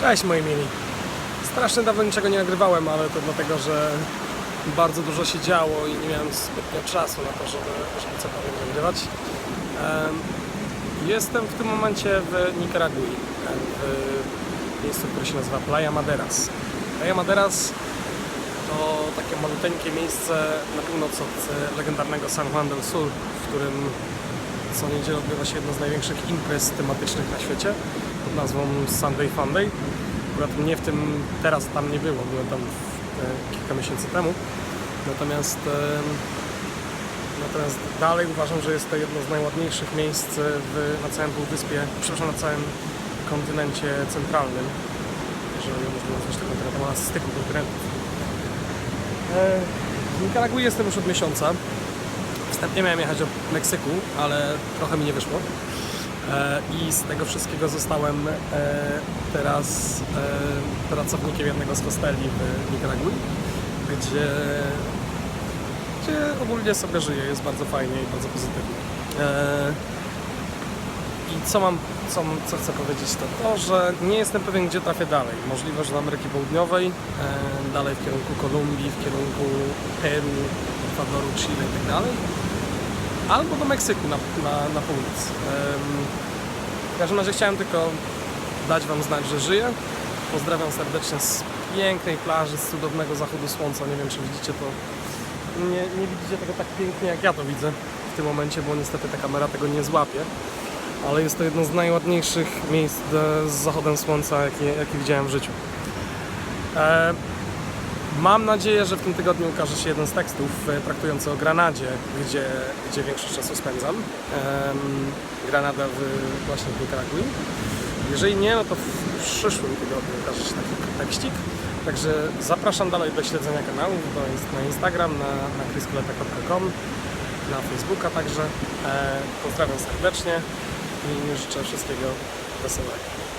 Cześć moi mili. Strasznie dawno niczego nie nagrywałem, ale to dlatego, że bardzo dużo się działo i nie miałem zbytnio czasu na to, żeby, żeby cokolwiek nagrywać. Em, Jestem w tym momencie w Nikaragui, w miejscu, które się nazywa Playa Maderas. Playa Maderas to takie maluteńkie miejsce na północ od legendarnego San Juan del Sur, w którym co niedzielę odbywa się jedna z największych imprez tematycznych na świecie pod nazwą Sunday Funday. Akurat mnie w tym teraz tam nie było, byłem tam e, kilka miesięcy temu. Natomiast, e, natomiast dalej uważam, że jest to jedno z najładniejszych miejsc w, na całym półwyspie, przepraszam, na całym kontynencie centralnym, jeżeli można nazwać to kontynentem, a styku kontynentów. E, W Nikaragui jestem już od miesiąca. Wstępnie miałem jechać do Meksyku, ale trochę mi nie wyszło. E, I z tego wszystkiego zostałem e, teraz e, pracownikiem jednego z hosteli w Nikaragui, gdzie, gdzie ogólnie sobie żyję, jest bardzo fajnie i bardzo pozytywnie. I co mam, co, co chcę powiedzieć, to to, że nie jestem pewien, gdzie trafię dalej. Możliwe, że do Ameryki Południowej, dalej w kierunku Kolumbii, w kierunku Peru, Ekwadoru, Chile i tak albo do Meksyku na, na, na północ. W każdym razie chciałem tylko dać Wam znać, że żyję. Pozdrawiam serdecznie z pięknej plaży, z cudownego zachodu słońca. Nie wiem, czy widzicie to. Nie, nie widzicie tego tak pięknie, jak ja to widzę w tym momencie, bo niestety ta kamera tego nie złapie. Ale jest to jedno z najładniejszych miejsc e, z zachodem słońca, jakie, jakie widziałem w życiu. E, Mam nadzieję, że w tym tygodniu ukaże się jeden z tekstów e, traktujący o Granadzie, gdzie, gdzie większość czasu spędzam. Em, Granada w, właśnie w Nikaragui. Jeżeli nie, no to w przyszłym tygodniu ukaże się taki tekścik. Także zapraszam dalej do śledzenia kanału, na Instagram, na, na na Facebooka także. E, pozdrawiam serdecznie i życzę wszystkiego wesołego.